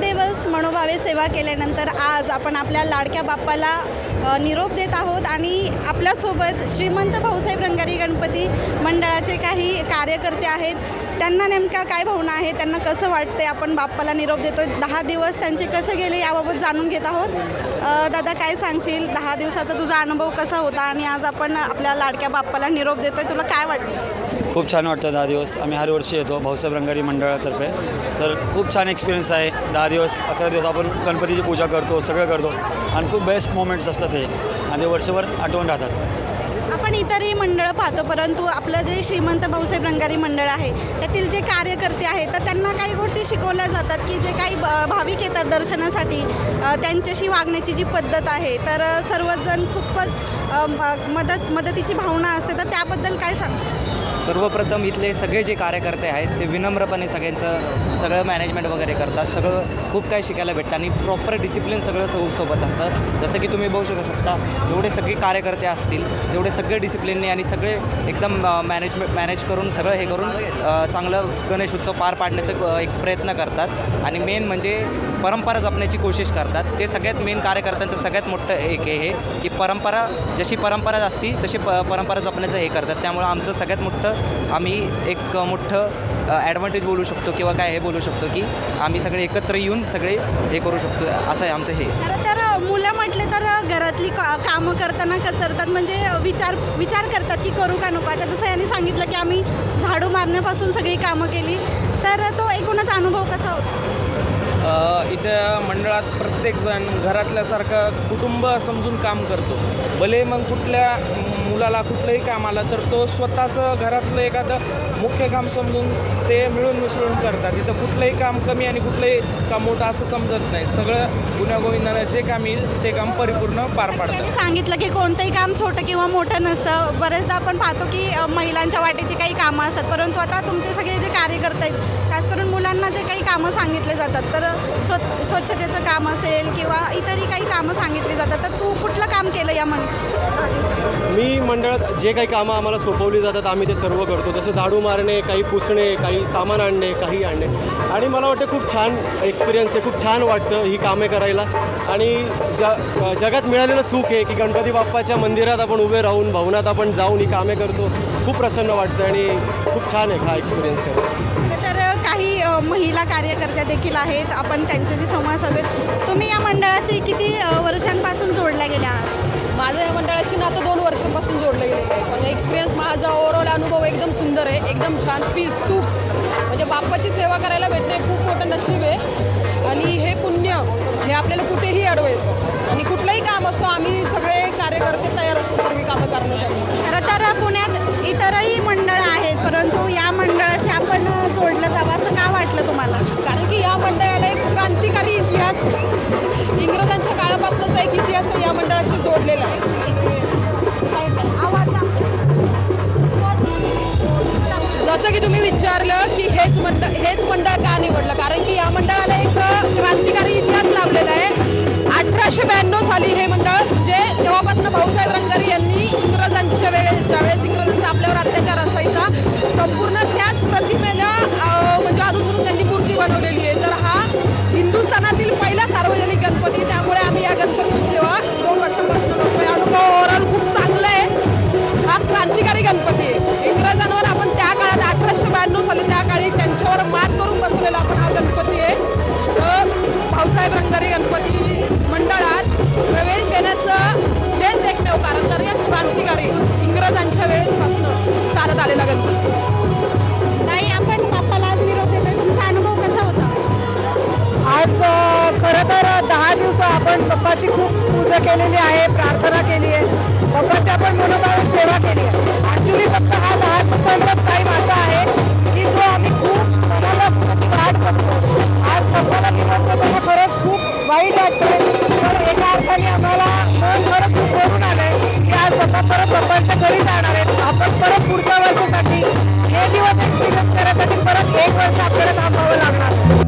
दिवस मनोभावे सेवा केल्यानंतर आज आपण आपल्या लाडक्या बाप्पाला निरोप देत आहोत आणि आपल्यासोबत श्रीमंत भाऊसाहेब रंगारी गणपती मंडळाचे काही कार्यकर्ते आहेत. त्यांना नेमका काय भावना आहे त्यांना कसं वाटते आपण बाप्पाला निरोप देतो दहा दिवस त्यांचे कसे गेले याबाबत जाणून घेत आहोत. दादा काय सांगशील? दहा दिवसाचा तुझा अनुभव कसा होता आणि आज आपण आपल्या लाडक्या बाप्पाला निरोप देतोय तुला काय वाटतं? खूप छान वाटतं दहा दिवस. आम्ही हर वर्षी येतो भाऊसाहेब रंगारी मंडळातर्फे. तर खूप छान एक्सपिरियन्स आहे. दहा दिवस अकरा दिवस आपण गणपतीची पूजा करतो सगळं करतो. आणि खूप बेस्ट मोमेंट्स असतात हे आणि ते वर्षभर आठवण राहतात. आपण इतरही मंडळं पाहतो परंतु आपलं जे श्रीमंत भाऊसाहेब रंगारी मंडळ आहे त्यातील जे कार्यकर्ते आहेत तर त्यांना काही गोष्टी शिकवल्या जातात की जे काही ब- भाविक येतात दर्शनासाठी त्यांच्याशी वागण्याची जी पद्धत आहे तर सर्वजण खूपच म- मदत मदतीची भावना असते. तर त्याबद्दल काय सांगशील सर्वप्रथम इथले सगळे जे कार्यकर्ते आहेत ते विनम्रपणे सगळ्यांचं सगळं मॅनेजमेंट वगैरे करतात. सगळं खूप काही शिकायला भेटतं आणि प्रॉपर डिसिप्लिन सगळं सो सोबत असतं. जसं की तुम्ही बघू शकू शकता जेवढे सगळे कार्यकर्ते असतील तेवढे सगळे डिसिप्लिनने आणि सगळे एकदम मॅनेजमेंट मॅनेज करून सगळं हे करून चांगलं गणेश उत्सव पार पाडण्याचा एक प्रयत्न करतात. आणि मेन म्हणजे परंपरा जपण्याची कोशिश करतात. ते सगळ्यात मेन कार्यकर्त्यांचं सगळ्यात मोठं एक हे की परंपरा जशी परंपरा असती तशी प परंपरा जपण्याचं हे करतात. त्यामुळं आमचं सगळ्यात मोठं आम्ही एक मोठं ॲडव्हान्टेज बोलू शकतो किंवा काय हे बोलू शकतो की आम्ही सगळे एकत्र येऊन सगळे हे करू शकतो. असं आहे आमचं हे. तर मुलं म्हटले तर घरातली का कामं करताना कचरतात. म्हणजे विचार विचार करतात की करू का नको. आता जसं यांनी सांगितलं की आम्ही झाडू मारण्यापासून सगळी कामं केली. तर तो एकूणच अनुभव कसा होता? इथं मंडळात प्रत्येकजण घरातल्यासारखं कुटुंब समजून काम करतो. भले मग कुठल्या मुलाला कुठलंही काम आलं तर तो स्वतःचं घरातलं एखादं मुख्य काम समजून ते मिळून मिसळून करतात. इथं कुठलंही काम कमी आणि कुठलंही काम मोठं असं समजत नाही. सगळं गुण्यागोविंदानं जे काम येईल ते काम परिपूर्ण पार पाडतं. सांगितलं की कोणतंही काम छोटं किंवा मोठं नसतं. बरेचदा आपण पाहतो की महिलांच्या वाटेची काही कामं असतात. परंतु आता तुमचे सगळे जे कार्यकर्ते आहेत खास करून मुलांना जे काही कामं सांगितले जातात तर स्व स्वच्छतेचं काम असेल किंवा इतरही काही कामं सांगितली जातात तर तू कुठलं काम केलं या मंडळात मी मंडळात जे काही कामं आम्हाला सोपवली जातात आम्ही ते सर्व करतो. जसं झाडू मारणे काही पुसणे काही सामान आणणे काही आणणे. आणि मला वाटतं खूप छान एक्सपिरियन्स आहे खूप छान वाटतं ही कामे करायला. आणि ज जगात मिळालेलं सुख आहे की गणपती बाप्पाच्या मंदिरात आपण उभे राहून भवनात आपण जाऊन ही कामे करतो खूप प्रसन्न वाटतं आणि खूप छान आहे हा एक्सपिरियन्स करायचा. महिला कार्यकर्त्या देखील आहेत. आपण त्यांच्याशी संवाद साधूयात. तुम्ही या मंडळाशी किती वर्षांपासून जोडल्या गेल्या आहात? माझं या मंडळाशी नातं दोन वर्षांपासून जोडलं गेलेलं आहे. पण एक्सपिरियन्स माझा ओव्हरऑल अनुभव एकदम सुंदर आहे. एकदम छान. पीस सुख. म्हणजे बाप्पाची सेवा करायला भेटणं खूप मोठं नशीब आहे. आणि हे पुण्य हे आपल्याला कुठेही अडवं येतं. आणि कुठलंही काम असो आम्ही सगळे कार्यकर्ते तयार असतो सर्व कामं करण्यासाठी. खरं तर पुण्यात इतरही मंडळ आहेत परंतु या मंडळाशी आपण जोडलं जावं असं का वाटलं तुम्हाला? कारण की या मंडळाला एक क्रांतिकारी इतिहास आहे. इंग्रजांच्या काळापासूनचा एक इतिहास आहे या मंडळाशी जोडलेला आहे. आवाज जसं की तुम्ही विचारलं की हेच मंडळ हेच मंडळ का निवडलं? सार्वजनिक गणपती त्यामुळे बाप्पाची खूप पूजा केलेली आहे प्रार्थना केली आहे. बाप्पाची आपण मनोभावे सेवा केली आहे. ॲक्च्युली फक्त हा दहा दिवसांचाच टाईम असा आहे की जो आम्ही खूप मनाला त्याची वाट बघतो. आज बाप्पाला निमंत्रण त्याला खरंच खूप वाईट वाटतंय. पण एका अर्थाने आम्हाला मन खरंच खूप भरून आलंय की आज बाप्पा परत बाप्पांच्या घरी जाणार आहेत. आपण परत पुढच्या वर्षासाठी हे दिवस एक्सपिरियन्स करण्यासाठी परत एक वर्ष आपल्याला थांबावं लागणार.